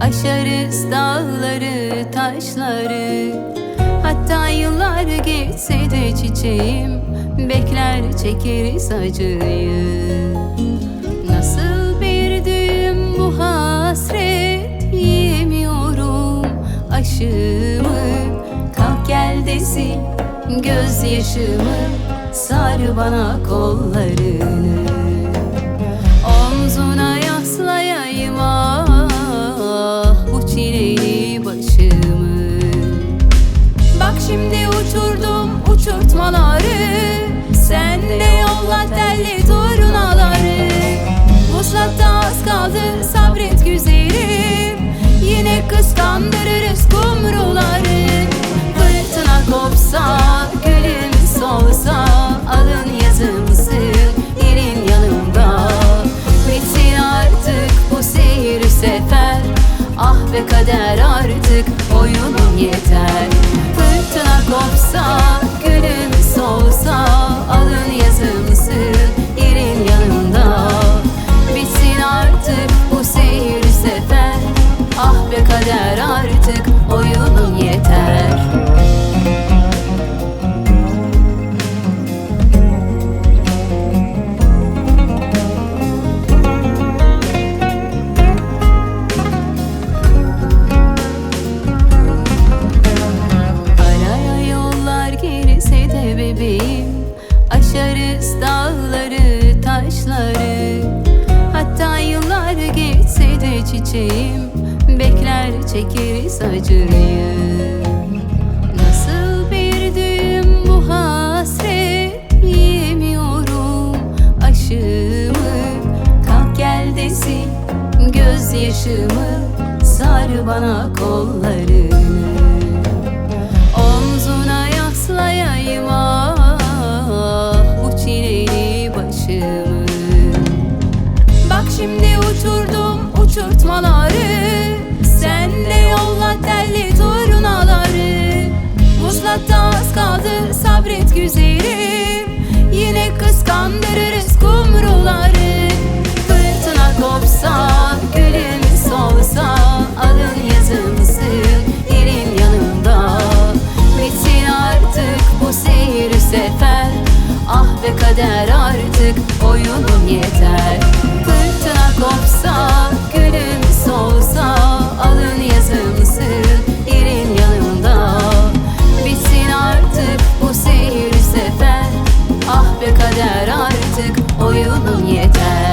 Aşarız dağları, taşları. Hatta yıllar geçse de çiçeğim Bekler çekeriz acıyı. Nasıl bir düğüm bu hasret Yiyemiyorum aşımı. Kalk gel desin gözyaşımı Sar bana kollarını yolla telli turnaları. Vuslatta az kaldı sabret güzelim. Yine kıskandırırız kumruları. Fırtına kopsa gülüm solsa Alın yazımsın yerin yanımda Bitsin artık bu seyir sefer. Ah be kader artık oyunum yeter. Fırtına kopsa taşları. Hatta yıllar geçse de çiçeğim Bekler çekeriz acıyı. Nasıl bir düğüm bu hasret Yiyemiyorum aşımı. Kalk gel desin gözyaşımı Sar bana kollarını uçurtmaları Sen de yolla telli turnaları. Vuslatta az kaldı sabret güzelim. Yine kıskandırırız kumruları. Fırtına kopsa gülüm solsa Alın yazımsın yerin yanımda Bitsin artık bu seyir sefer. Ah be kader artık oyunum yeter 也在。